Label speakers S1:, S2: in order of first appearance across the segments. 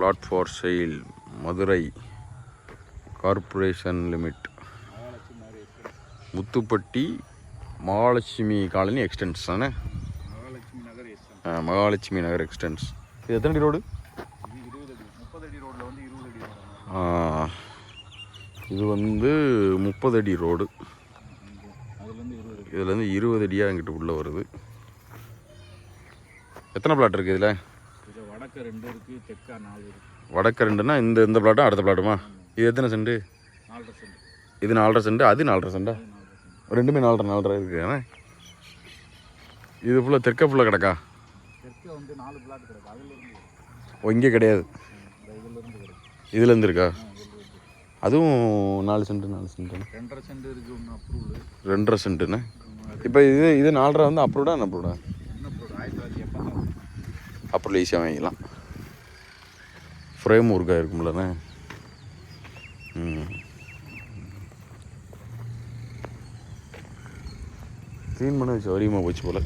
S1: Plot for sale Madurai corporation limit Muthupatti Mahalakshmi colony extension தானே?
S2: மகாலட்சுமி நகர்
S1: extends இது எத்தனை அடி ரோடு
S2: இது இருபது அடி முப்பது அடி ரோட்டில் வந்து இருபது அடி ரோடு.
S1: ஆ, இது வந்து முப்பது அடி ரோடு. இதுலேருந்து இருபது அடியாக எங்கிட்ட உள்ளே வருது. எத்தனை பிளாட் இருக்குது இதில்?
S2: இது வடக்கு ரெண்டு இருக்குது தெற்கா நாலு இருக்குது
S1: வடக்கு ரெண்டுன்னா இந்த இந்த பிளாட்டும் அடுத்த பிளாட்டுமா? இது எத்தனை சென்ட்
S2: நாலரை சென்ட்
S1: இது நாலரை சென்ட் அது நாலரை சென்ட் ரெண்டுமே நாலரை நாலரை இருக்குது ஆ? இது ஃபுல்லாக தெற்க ஃபுல்லாக கிடக்கா?
S2: தெற்கே வந்து நாலு பிளாட் கிடக்கு அதுலேருந்து
S1: ஓ இங்கே கிடையாது.
S2: இதுலேருந்து
S1: இருக்கா? அதுவும் நாலு சென்ட் நாலு சென்ட்
S2: ரெண்டரை சென்ட் இருக்குது ஒன்று அப்ரூவ்டு
S1: ரெண்டரை சென்ட்டுண்ணே இப்போ இது இது நாலரை வந்து அப்ரூவ்டா என்ன அப்ரூவ்டா அப்புறம் ஈஸியாக வாங்கிக்கலாம். ஃப்ரேம் ஒர்க்காக இருக்கும்லண்ணே ம். க்ளீன் பண்ண வச்சு வரியுமா போச்சு போல்.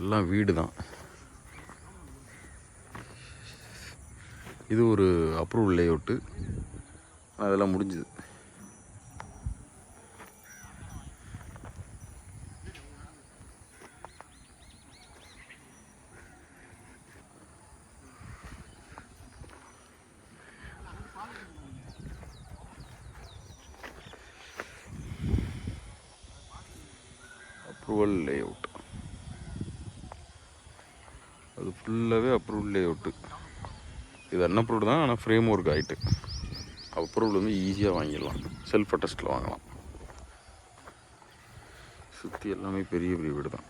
S1: எல்லாம் வீடு தான். இது ஒரு அப்ரூவல் லேஅவுட்டு அதெல்லாம் முடிஞ்சுது. அப்ரூவல் லேஅவுட் அது ஃபுல்லாகவே அப்ரூவ்லே அவுட்டு இது அன்அப்ரூவ்டு தான் ஆனால் ஃப்ரேம் ஒர்க் ஆகிட்டு அப்ரூவல் வந்து ஈஸியாக வாங்கிடலாம். செல்ஃப் அட்டஸ்டில் வாங்கலாம். சுற்றி எல்லாமே பெரிய பெரிய வீடு தான்.